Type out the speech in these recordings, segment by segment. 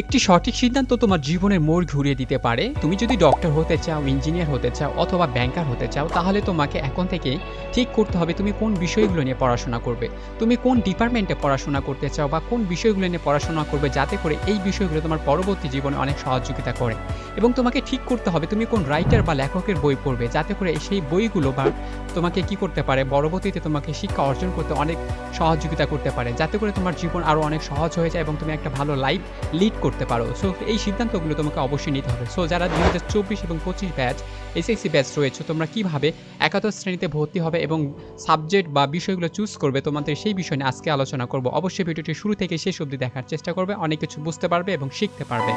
একটি সঠিক সিদ্ধান্ত তোমার জীবনের মোড় ঘুরিয়ে দিতে পারে। তুমি যদি ডক্টর হতে চাও, ইঞ্জিনিয়ার হতে চাও, অথবা ব্যাংকার হতে চাও, তাহলে তোমাকে এখন থেকে ঠিক করতে হবে তুমি কোন বিষয়গুলো নিয়ে পড়াশোনা করবে। তুমি কোন ডিপার্টমেন্টে পড়াশোনা করতে চাও বা কোন বিষয়গুলো নিয়ে পড়াশোনা করবে যাতে করে এই বিষয়গুলো তোমার পরবর্তী জীবনে অনেক সহযোগিতা করে। এবং তোমাকে ঠিক করতে হবে তুমি কোন রাইটার বা লেখকের বই পড়বে যাতে করে সেই বইগুলো বা তোমাকে কি করতে পারে, পরবর্তীতে তোমাকে শিক্ষা অর্জন করতে অনেক সহযোগিতা করতে পারে। যাতে করে তোমার জীবন আরও অনেক সহজ হয়ে যায় এবং তুমি একটা ভালো লাইফ লিড করতে পারো। সো এই সিদ্ধান্তগুলো তোমাকে অবশ্যই নিতে হবে। সো যারা দু হাজার চব্বিশ এবং পঁচিশ ব্যাচ এসএসসি ব্যাচ রয়েছে, তোমরা কীভাবে একাদশ শ্রেণীতে ভর্তি হবে এবং সাবজেক্ট বা বিষয়গুলো চুজ করবে, তোমাদের সেই বিষয় নিয়ে আজকে আলোচনা করব। অবশ্যই ভিডিওটি শুরু থেকে শেষ অবধি দেখার চেষ্টা করবে, অনেক কিছু বুঝতে পারবে এবং শিখতে পারবে।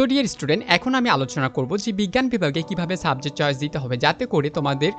সো ডিয়ার স্টুডেন্ট এখন আমি আলোচনা করব যে বিজ্ঞান বিভাগে কীভাবে সাবজেক্ট চয়েস দিতে হবে যাতে করে তোমাদের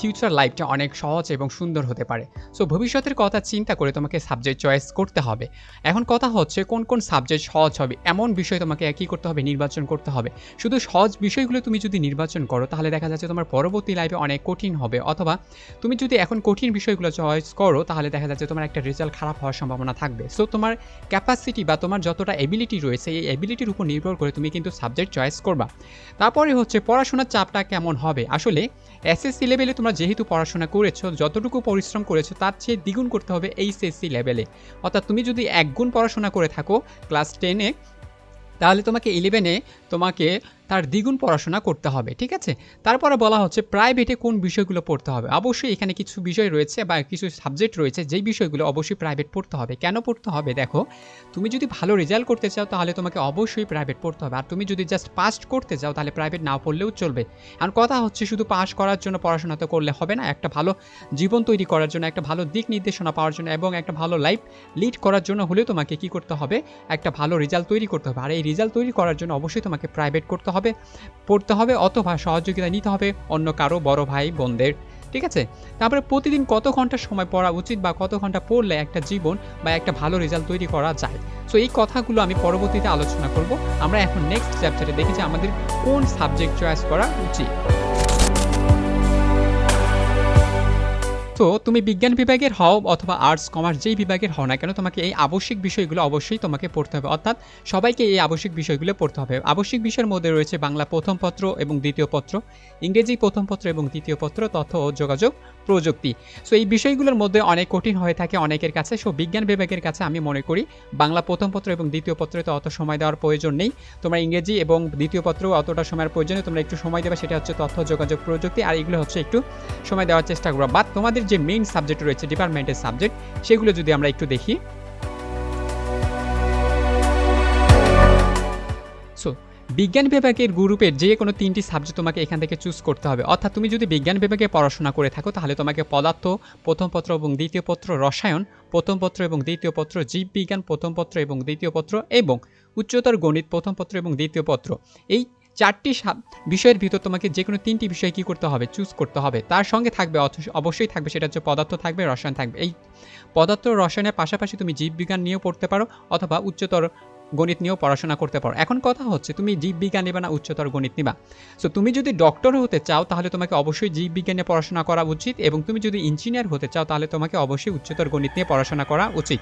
ফিউচার লাইফটা অনেক সহজ এবং সুন্দর হতে পারে। সো ভবিষ্যতের কথা চিন্তা করে তোমাকে সাবজেক্ট চয়েস করতে হবে। এখন কথা হচ্ছে কোন কোন সাবজেক্ট সহজ হবে, এমন বিষয় তোমাকে কী করতে হবে, নির্বাচন করতে হবে। শুধু সহজ বিষয়গুলো তুমি যদি নির্বাচন করো, তাহলে দেখা যাচ্ছে তোমার পরবর্তী লাইফে অনেক কঠিন হবে। অথবা তুমি যদি এখন কঠিন বিষয়গুলো চয়েস করো, তাহলে দেখা যাচ্ছে তোমার একটা রেজাল্ট খারাপ হওয়ার সম্ভাবনা থাকবে। সো তোমার ক্যাপাসিটি বা তোমার যতটা এবিলিটি রয়েছে, এই এবিলিটির উপর নির্ভর করে তুমি কিন্তু সাবজেক্ট চয়েস করবা। তারপরে হচ্ছে পড়াশোনার চাপটা কেমন হবে? আসলে এসএসসি লেভেলে তোমরা যেহেতু পড়াশোনা করেছ, যতটুকু পরিশ্রম করেছ, তার চেয়ে দ্বিগুণ করতে হবে এইচএসসি লেভেলে অর্থাৎ তুমি যদি একগুণ পড়াশোনা করে থাকো ক্লাস টেনে তাহলে তোমাকে ইলেভেনে তোমাকে তার দ্বিগুণ পড়াশোনা করতে হবে, ঠিক আছে? তারপরে বলা হচ্ছে প্রাইভেটে কোন বিষয়গুলো পড়তে হবে? অবশ্যই এখানে কিছু বিষয় রয়েছে বা কিছু সাবজেক্ট রয়েছে যেই বিষয়গুলো অবশ্যই প্রাইভেট পড়তে হবে। কেন পড়তে হবে? দেখো, তুমি যদি ভালো রেজাল্ট করতে চাও তাহলে তোমাকে অবশ্যই প্রাইভেট পড়তে হবে। আর তুমি যদি জাস্ট পাস করতে চাও তাহলে প্রাইভেট না পড়লেও চলবে। আর কথা হচ্ছে শুধু পাস করার জন্য পড়াশোনা তো করলে হবে না। একটা ভালো জীবন তৈরি করার জন্য, একটা ভালো দিক নির্দেশনা পাওয়ার জন্য এবং একটা ভালো লাইফ লিড করার জন্য হলেও তোমাকে কি করতে হবে? একটা ভালো রেজাল্ট তৈরি করতে হবে। আর এই রেজাল্ট তৈরি করার জন্য অবশ্যই তোমাকে প্রাইভেট করতে হবে, পড়তে হবে অথবা সহযোগিতা নিতে হবে অন্য কারও বড় ভাই, বোনদের, ঠিক আছে? তারপরে প্রতিদিন কত ঘণ্টা সময় পড়া উচিত বা কত ঘণ্টা পড়লে একটা জীবন বা একটা ভালো রেজাল্ট তৈরি করা যায়? সো এই কথাগুলো আমি পরবর্তীতে আলোচনা করব। আমরা এখন নেক্সট চ্যাপ্টারে দেখি যে আমাদের কোন সাবজেক্ট চয়েস করা উচিত। তো তুমি বিজ্ঞান বিভাগের হও অথবা আর্টস কমার্স যেই বিভাগের হও না কেন, তোমাকে এই আবশ্যিক বিষয়গুলো অবশ্যই তোমাকে পড়তে হবে। অর্থাৎ সবাইকে এই আবশ্যিক বিষয়গুলো পড়তে হবে। আবশ্যিক বিষয়ের মধ্যে রয়েছে বাংলা প্রথম পত্র এবং দ্বিতীয় পত্র, ইংরেজি প্রথম পত্র এবং দ্বিতীয় পত্র, তথ্য ও যোগাযোগ প্রযুক্তি। সো এই বিষয়গুলোর মধ্যে অনেক কঠিন হয়ে থাকে অনেকের কাছে। সো বিজ্ঞান বিভাগের কাছে আমি মনে করি বাংলা প্রথম পত্র এবং দ্বিতীয় পত্রে তো অত সময় দেওয়ার প্রয়োজন নেই। তোমরা ইংরেজি এবং দ্বিতীয় পত্র অতটা সময়ের প্রয়োজনে তোমরা একটু সময় দেবে, সেটা হচ্ছে তথ্য, যোগাযোগ, প্রযুক্তি, আর এগুলো হচ্ছে একটু সময় দেওয়ার চেষ্টা করব। বাট তোমাদের যে মেইন সাবজেক্ট রয়েছে ডিপার্টমেন্টের সাবজেক্ট সেগুলো যদি আমরা একটু দেখি। সো বিজ্ঞান বিভাগের গ্রুপের যে কোনো তিনটি সাবজেক্ট তোমাকে এখান থেকে চুজ করতে হবে। অর্থাৎ তুমি যদি বিজ্ঞান বিভাগে পড়াশোনা করে থাকো, তাহলে তোমাকে পদার্থ, প্রথম পত্র এবং দ্বিতীয় পত্র, রসায়ন, প্রথম পত্র এবং দ্বিতীয় পত্র, জীববিজ্ঞান, প্রথম পত্র এবং দ্বিতীয় পত্র এবং উচ্চতর গণিত, প্রথম পত্র এবং দ্বিতীয় পত্র। এই চারটি বিষয়ের ভিতর তোমাকে যে কোনো তিনটি বিষয় কী করতে হবে? চুজ করতে হবে। তার সঙ্গে থাকবে অবশ্যই থাকবে, সেটা হচ্ছে পদার্থ থাকবে, রসায়ন থাকবে। এই পদার্থ রসায়নের পাশাপাশি তুমি জীববিজ্ঞান নিয়েও পড়তে পারো অথবা উচ্চতর গণিত নিয়েও পড়াশোনা করতে পারো। এখন কথা হচ্ছে, তুমি জীববিজ্ঞান নেবে না, উচ্চতর গণিত নিবা। সো তুমি যদি ডক্টর হতে চাও, তাহলে তোমাকে অবশ্যই জীববিজ্ঞানে পড়াশোনা করা উচিত এবং তুমি যদি ইঞ্জিনিয়ার হতে চাও, তাহলে তোমাকে অবশ্যই উচ্চতর গণিত নিয়ে পড়াশোনা করা উচিত।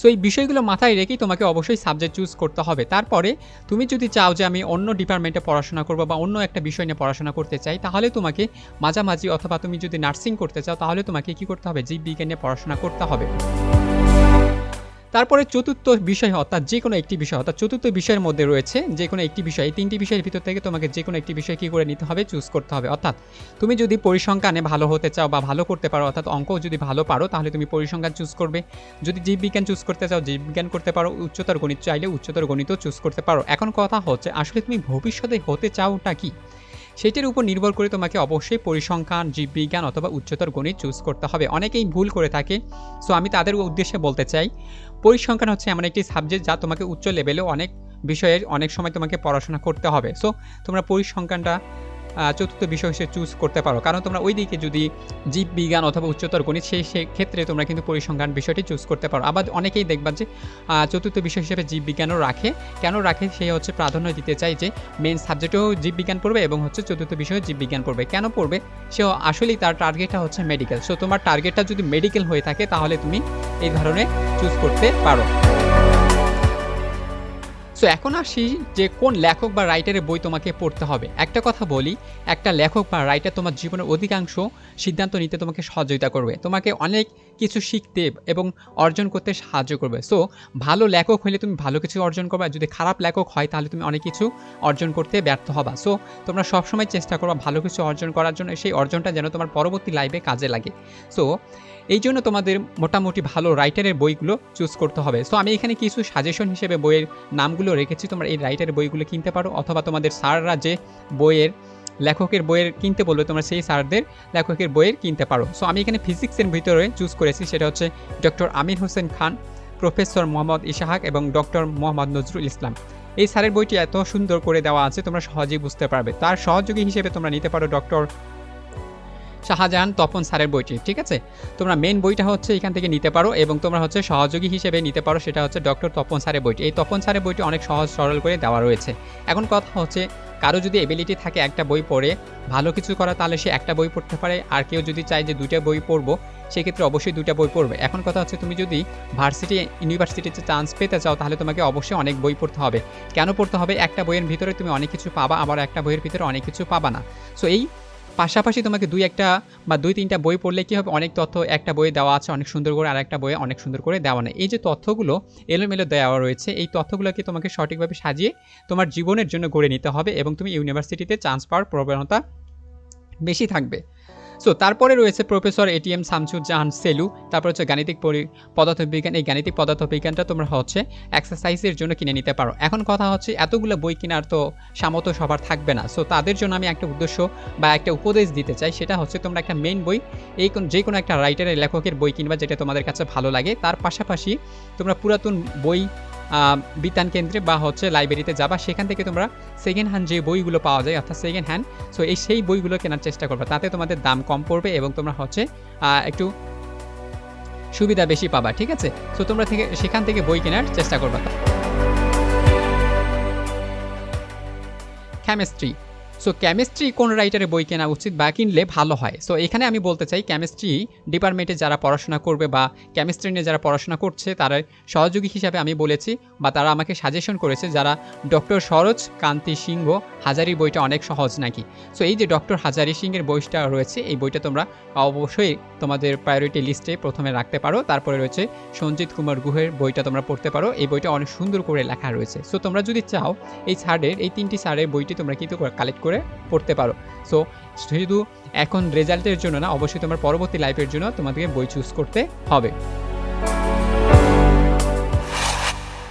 সো এই বিষয়গুলো মাথায় রেখেই তোমাকে অবশ্যই সাবজেক্ট চুজ করতে হবে। তারপরে তুমি যদি চাও যে আমি অন্য ডিপার্টমেন্টে পড়াশোনা করব বা অন্য একটা বিষয় নিয়ে পড়াশোনা করতে চাই, তাহলে তোমাকে মাঝামাঝি অথবা তুমি যদি নার্সিং করতে চাও, তাহলে তোমাকে কী করতে হবে? জীববিজ্ঞান নিয়ে পড়াশোনা করতে হবে। তারপরে চতুর্থ বিষয় অর্থাৎ যে কোনো একটি বিষয় অর্থাৎ চতুর্থ বিষয়ের মধ্যে রয়েছে যে কোনো একটি বিষয় এই তিনটি বিষয়ের ভিতর থেকে তোমাকে যে কোনো একটি বিষয় কী করে নিতে হবে চুজ করতে হবে। অর্থাৎ তুমি যদি পরিসংখ্যানে ভালো হতে চাও বা ভালো করতে পারো, অর্থাৎ অঙ্ক যদি ভালো পারো, তাহলে তুমি পরিসংখ্যান চুজ করবে। যদি জীববিজ্ঞান চুজ করতে চাও জীববিজ্ঞান করতে পারো, উচ্চতর গণিত চাইলে উচ্চতর গণিতও চুজ করতে পারো। এখন কথা হচ্ছে, আসলে তুমি ভবিষ্যতে হতে চাওটা কি? সেটির উপর নির্ভর করে তোমাকে অবশ্যই পরিসংখ্যান, জীববিজ্ঞান অথবা উচ্চতর গণিত চুজ করতে হবে। অনেকেই ভুল করে থাকে সো আমি তাদের উদ্দেশ্যে বলতে চাই, পরিসংখ্যান হচ্ছে এমন একটি সাবজেক্ট যা তোমাকে উচ্চ লেভেলে অনেক বিষয়ের অনেক সময় তোমাকে পড়াশোনা করতে হবে। সো তোমরা পরিসংখ্যানটা চতুর্থ বিষয় হিসেবে চুজ করতে পারো। কারণ তোমরা ওই দিকে যদি জীব, বিজ্ঞান অথবা উচ্চতর গণিত সেই ক্ষেত্রে তোমরা কিন্তু পরিসংখ্যান বিষয়টি চুজ করতে পারো। আবার অনেকেই দেখবা যে চতুর্থ বিষয় হিসেবে জীববিজ্ঞানও রাখে। কেন রাখে? সে হচ্ছে প্রাধান্য দিতে চাই যে মেন সাবজেক্টেও জীববিজ্ঞান পড়বে এবং হচ্ছে চতুর্থ বিষয়ে জীববিজ্ঞান পড়বে। কেন পড়বে? সে আসলেই তার টার্গেটটা হচ্ছে মেডিকেল সো তোমার টার্গেটটা যদি মেডিকেল হয়ে থাকে, তাহলে তুমি এই ধরনের চুজ করতে পারো। সো এখন আসি যে কোন লেখক বা রাইটারের বই তোমাকে পড়তে হবে। একটা কথা বলি, একটা লেখক বা রাইটার তোমার জীবনের অধিকাংশ সিদ্ধান্ত নিতে তোমাকে সহযোগিতা করবে। তোমাকে অনেক কিছু শিখতে এবং অর্জন করতে সাহায্য করবে। সো ভালো লেখক হলে তুমি ভালো কিছু অর্জন করবে যদি খারাপ লেখক হয়, তাহলে তুমি অনেক কিছু অর্জন করতে ব্যর্থ হবা। সো তোমরা সবসময় চেষ্টা করবা ভালো কিছু অর্জন করার জন্য, সেই অর্জনটা যেন তোমার পরবর্তী লাইফে কাজে লাগে। সো এই জন্য তোমাদের মোটামুটি ভালো রাইটারের বইগুলো চুজ করতে হবে। সো আমি এখানে কিছু সাজেশন হিসেবে বইয়ের নামগুলো রেখেছি, তোমরা এই রাইটারের বইগুলো কিনতে পারো, অথবা তোমাদের স্যাররা যে বইয়ের লেখকের বইয়ের কিনতে বলবে, তোমরা সেই স্যারদের লেখকের বইয়ের কিনতে পারো। সো আমি এখানে ফিজিক্সের ভিতরে চুজ করেছি, সেটা হচ্ছে ডক্টর আমির হোসেন খান প্রফেসর মোহাম্মদ ইশাহাক এবং ডক্টর মোহাম্মদ নজরুল ইসলাম। এই স্যারের বইটি এত সুন্দর করে দেওয়া আছে, তোমরা সহজেই বুঝতে পারবে। তার সহযোগী হিসেবে তোমরা নিতে পারো ডক্টর শাহজাহান তপন স্যারের বইটি, ঠিক আছে? তোমরা মেন বইটা হচ্ছে এখান থেকে নিতে পারো এবং তোমরা হচ্ছে সহযোগী হিসেবে নিতে পারো, সেটা হচ্ছে ডক্টর তপন স্যারের বইটি। এই তপন স্যারের বইটি অনেক সহজ সরল করে দেওয়া রয়েছে। এখন কথা হচ্ছে, কারও যদি এবিলিটি থাকে একটা বই পড়ে, ভালো কিছু করা তাহলে সে একটা বই পড়তে পারে। আর কেউ যদি চায় যে দুইটা বই পড়ব, সেক্ষেত্রে অবশ্যই দুইটা বই পড়বে। এখন কথা হচ্ছে, তুমি যদি ভার্সিটি ইউনিভার্সিটিতে চান্স পেতে চাও, তাহলে তোমাকে অবশ্যই অনেক বই পড়তে হবে। কেন পড়তে হবে? একটা বইয়ের ভিতরে তুমি অনেক কিছু পাবা, আবার একটা বইয়ের ভিতরে অনেক কিছু পাবা না। সো এই পাশাপাশি তোমাকে দুই একটা বা দুই তিনটা বই পড়লে কি হবে? অনেক তথ্য একটা বইয়ে দেওয়া আছে, অনেক সুন্দর করে আর একটা বইয়ে অনেক সুন্দর করে দেওয়া নেই। এই যে তথ্যগুলো এলোমেলো দেওয়া রয়েছে, এই তথ্যগুলোকে তোমাকে সঠিকভাবে সাজিয়ে তোমার জীবনের জন্য গড়ে নিতে হবে এবং তুমি ইউনিভার্সিটিতে চান্স পাওয়ার প্রবণতা বেশি থাকবে। সো তারপরে রয়েছে প্রফেসর এটিএম শামসুজ্জাহান সেলু, তারপর হচ্ছে গাণিতিক পদার্থবিজ্ঞান, এই গাণিতিক পদার্থবিজ্ঞানটা তোমরা হচ্ছে এক্সারসাইজের জন্য কিনে নিতে পারো। এখন কথা হচ্ছে এতগুলো বই কেনার তো সামর্থ্য সবার থাকবে না। সো তাদের জন্য আমি একটা উদ্দেশ্য বা একটা উপদেশ দিতে চাই, সেটা হচ্ছে তোমরা একটা মেইন বই, এই কোন যে কোনো একটা রাইটারের লেখকের বই কিনবা, যেটা তোমাদের কাছে ভালো লাগে। তার পাশাপাশি তোমরা পুরাতন বই বিতান কেন্দ্রে বা হচ্ছে লাইব্রেরিতে যাবা, সেখান থেকে তোমরা সেকেন্ড হ্যান্ড যে বইগুলো পাওয়া যায়, অর্থাৎ সেকেন্ড হ্যান্ড সো এই সেই বইগুলো কেনার চেষ্টা করবে। তাতে তোমাদের দাম কম পড়বে এবং তোমরা হচ্ছে একটু সুবিধা বেশি পাবা, ঠিক আছে? সো তোমরা থেকে, সেখান থেকে বই কেনার চেষ্টা করবা। কেমিস্ট্রি সো কেমিস্ট্রি কোন রাইটারের বই কেনা উচিত বা কিনলে ভালো হয়? সো এখানে আমি বলতে চাই কেমিস্ট্রি ডিপার্টমেন্টে যারা পড়াশোনা করবে বা কেমিস্ট্রি নিয়ে যারা পড়াশোনা করছে, তারা সহযোগী হিসাবে আমি বলেছি বা তারা আমাকে সাজেশন করেছে যারা ডক্টর সরোজ কান্তি সিংহ হাজারি বইটা অনেক সহজ নাকি? সো এই যে ডক্টর হাজারি সিংহের বইটা রয়েছে, এই বইটা তোমরা অবশ্যই তোমাদের প্রায়োরিটি লিস্টে প্রথমে রাখতে পারো। তারপরে রয়েছে সঞ্জিত কুমার গুহের বইটা তোমরা পড়তে পারো। এই বইটা অনেক সুন্দর করে লেখা রয়েছে। সো তোমরা যদি চাও, এই সার্ডের এই তিনটি সার্ডের বইটি তোমরা কিন্তু কালেক্ট করে পড়তে পারো। সো শুধু এখন রেজাল্টের জন্য না, অবশ্যই তোমার পরবর্তী লাইফের জন্য তোমাদেরকে বই চুজ করতে হবে।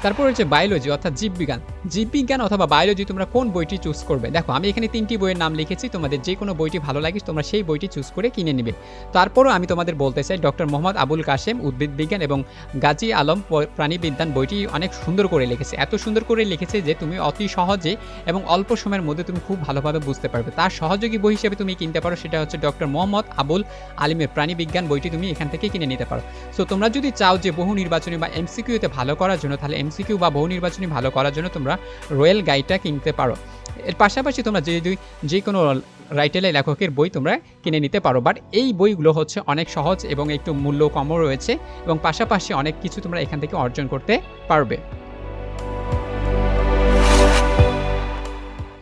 তারপর হচ্ছে বায়োলজি অর্থাৎ জীববিজ্ঞান। জীববিজ্ঞান অথবা বায়োলজি তোমরা কোন বইটি চুজ করবে? দেখো, আমি এখানে তিনটি বইয়ের নাম লিখেছি, তোমাদের যে কোনো বইটি ভালো লাগে তোমরা সেই বইটি চুজ করে কিনে নিবে। তারপরও আমি তোমাদের বলতে চাই ডক্টর মোহাম্মদ আবুল কাশেম, উদ্ভিদ বিজ্ঞান এবং গাজী আলম প্রাণীবিজ্ঞান বইটি অনেক সুন্দর করে লিখেছে। এত সুন্দর করে লিখেছে যে তুমি অতি সহজে এবং অল্প সময়ের মধ্যে তুমি খুব ভালোভাবে বুঝতে পারবে। তার সহযোগী বই হিসেবে তুমি কিনতে পারো, সেটা হচ্ছে ডক্টর মোহাম্মদ আবুল আলিমের প্রাণীবিজ্ঞান বইটি তুমি এখান থেকে কিনে নিতে পারো। সো তোমরা যদি চাও যে বহু নির্বাচনী বা এমসিকিউতে ভালো করার জন্য, তাহলে এমসিকিউ বা বহু নির্বাচনী ভালো করার জন্য তোমরা রয়্যাল গাইডটা কিনতে পারো। এর পাশাপাশি তোমরা যে দুই, যে কোনো রাইটেলের লেখকের বই তোমরা কিনে নিতে পারো। বাট এই বইগুলো হচ্ছে অনেক সহজ এবং একটু মূল্য কমও রয়েছে এবং পাশাপাশি অনেক কিছু তোমরা এখান থেকে অর্জন করতে পারবে।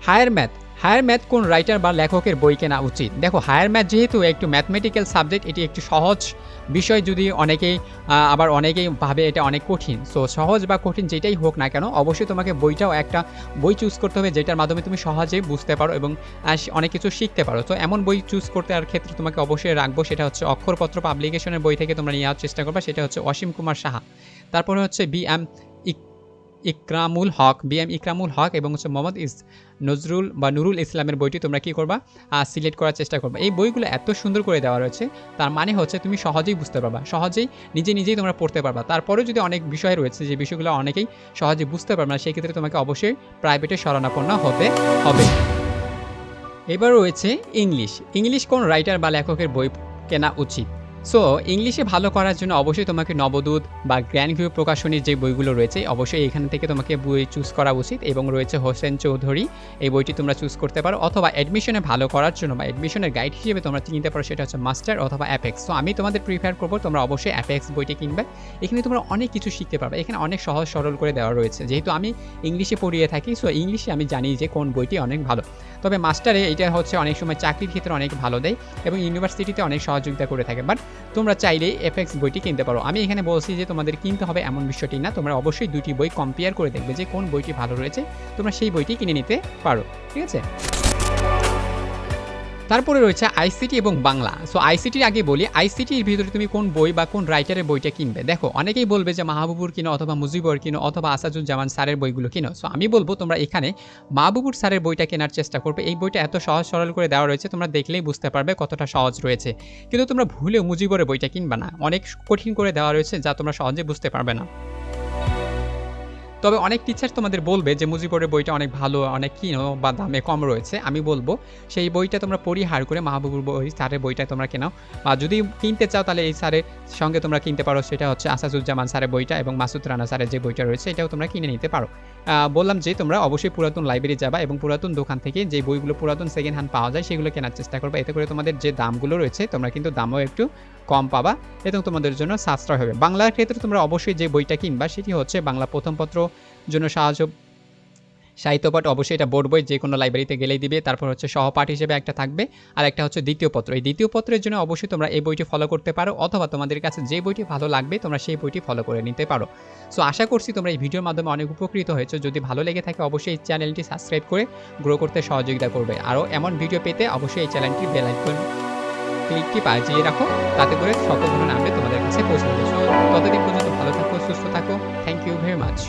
হায়ার ম্যাথ হায়ার ম্যাথ কোন রাইটার বা লেখকের বই কেনা উচিত? দেখো, হায়ার ম্যাথ যেহেতু একটু ম্যাথমেটিক্যাল সাবজেক্ট এটি একটু সহজ বিষয় যদি অনেকেই আবার অনেকেই ভাবে এটা অনেক কঠিন। সো সহজ বা কঠিন যেটাই হোক না কেন, অবশ্যই তোমাকে বইটাও একটা বই চুজ করতে হবে যেটার মাধ্যমে তুমি সহজে বুঝতে পারো এবং অনেক কিছু শিখতে পারো। তো এমন বই চুজ করতে আর ক্ষেত্রে তোমাকে অবশ্যই রাখব, সেটা হচ্ছে অক্ষরপত্র পাবলিকেশনের বই থেকে তোমরা নেওয়ার চেষ্টা করবে, সেটা হচ্ছে অসীম কুমার সাহা। তারপরে হচ্ছে B M Ikramul Haque B M Ikramul Haque এবং হচ্ছে মোহাম্মদ ইস নজরুল বা নুরুল ইসলামের বইটি তোমরা কি করবা? সিলেক্ট করার চেষ্টা করবা। এই বইগুলো এত সুন্দর করে দেওয়া রয়েছে, তার মানে হচ্ছে তুমি সহজেই বুঝতে পারবা, সহজেই নিজে নিজেই তোমরা পড়তে পারবা। তারপরেও যদি অনেক বিষয় রয়েছে, যে বিষয়গুলো অনেকেই সহজে বুঝতে পারবে না সেই ক্ষেত্রে তোমাকে অবশ্যই প্রাইভেটে শরণাপন্ন হতে হবে। এবার রয়েছে ইংলিশ। ইংলিশ কোন রাইটার বা লেখকের বই কেনা উচিত? সো ইংলিশে ভালো করার জন্য অবশ্যই তোমাকে নবদূত বা গ্র্যান্ড ভিউ প্রকাশনীর যে বইগুলো রয়েছে, অবশ্যই এখান থেকে তোমাকে বই চুজ করা উচিত এবং রয়েছে হোসেন চৌধুরী। এই বইটি তোমরা চুজ করতে পারো অথবা অ্যাডমিশনে ভালো করার জন্য বা অ্যাডমিশনের গাইড হিসেবে তোমরা কিনতে পারো সেটা হচ্ছে মাস্টার অথবা অ্যাপেক্স সো আমি তোমাদের প্রিফার করব, তোমরা অবশ্যই অ্যাপেক্স বইটি কিনবে। এখানে তোমরা অনেক কিছু শিখতে পারবে। এখানে অনেক সহজ সরল করে দেওয়া রয়েছে। যেহেতু আমি ইংলিশে পড়িয়ে থাকি সো ইংলিশে আমি জানি যে কোন বইটি অনেক ভালো। তবে মাস্টারে এটা হচ্ছে অনেক সময় চাকরির ক্ষেত্রে অনেক ভালো দেয় এবং ইউনিভার্সিটিতে অনেক সহযোগিতা করে থাকে। বাট তোমরা চাইলে এফএক্স বইটি কিনতে পারো। আমি এখানে বলছি যে তোমাদের কিনতে হবে এমন বিষয়টি না। তোমরা অবশ্যই দুটি বই কম্পেয়ার করে দেখবে যে কোন বইটি ভালো রয়েছে। তোমরা সেই বইটি কিনে নিতে পারো। ঠিক আছে? তারপরে রয়েছে আইসিটি এবং বাংলা। সো আইসিটির আগে বলি আইসিটির ভিতরে তুমি কোন বই বা কোন রাইটারের বইটা কিনবে? দেখো, অনেকেই বলবে যে মাহবুবুর কিনো অথবা মুজিবর কিনো অথবা আসাদুজ্জামান স্যারের বইগুলো কিনো। সো আমি বলব তোমরা এখানে মাহবুবুর স্যারের বইটা কেনার চেষ্টা করবে। এই বইটা এত সহজ সরল করে দেওয়া রয়েছে, তোমরা দেখলেই বুঝতে পারবে কতটা সহজ রয়েছে। কিন্তু তোমরা ভুলেও মুজিবরের বইটা কিনবে না। অনেক কঠিন করে দেওয়া রয়েছে যা তোমরা সহজে বুঝতে পারবে না। তবে অনেক টিচার তোমাদের বলবে যে মুজিবরের বইটা অনেক ভালো, অনেক কিনো বা দামে কম রয়েছে। আমি বলব, সেই বইটা তোমরা পরিহার করে মাহবুবুর বই, স্যারের বইটা তোমরা কেনাও। বা যদি কিনতে চাও তাহলে এই স্যারের সঙ্গে তোমরা কিনতে পারো, সেটা হচ্ছে আসাদুজ্জামান স্যারের বইটা এবং মাসুদ রানা স্যারের যে বইটা রয়েছে, এটাও তোমরা কিনে নিতে পারো। বললাম যে তোমরা অবশ্যই পুরাতন লাইব্রেরি যাবা এবং পুরাতন দোকান থেকে যে বইগুলো পুরাতন সেকেন্ড হ্যান্ড পাওয়া যায়, সেগুলো কেনার চেষ্টা করবে। এতে করে তোমাদের যে দামগুলো রয়েছে, তোমরা কিন্তু দামও একটু কম পাবা এবং তোমাদের জন্য সাশ্রয় হবে। বাংলার ক্ষেত্রে তোমরা অবশ্যই যে বইটা কিনবা, সেটি হচ্ছে বাংলা প্রথম পত্র জন্য সাহায্য সাহিত্যপাঠ অবশ্যই এটা বোর্ড বই, যে কোনো লাইব্রেরিতে গেলেই দিবে। তারপর হচ্ছে সহপাঠ হিসেবে একটা থাকবে আর একটা হচ্ছে দ্বিতীয় পত্র। এই দ্বিতীয় পত্রের জন্য অবশ্যই তোমরা এই বইটি ফলো করতে পারো অথবা তোমাদের কাছে যে বইটি ভালো লাগবে তোমরা সেই বইটি ফলো করে নিতে পারো। সো আশা করছি তোমরা এই ভিডিওর মাধ্যমে অনেক উপকৃত হয়েছো। যদি ভালো লেগে থাকে অবশ্যই এই চ্যানেলটি সাবস্ক্রাইব করে গ্রো করতে সহযোগিতা করবে। আরও এমন ভিডিও পেতে অবশ্যই এই চ্যানেলটি বেল আইকন ক্লিকটি বাজিয়ে রাখো, তাতে করে সকল ধরনের আপডেট তোমাদের কাছে পৌঁছে যাবে। সো ততদিন পর্যন্ত ভালো থাকো, সুস্থ থাকো। Thank you very much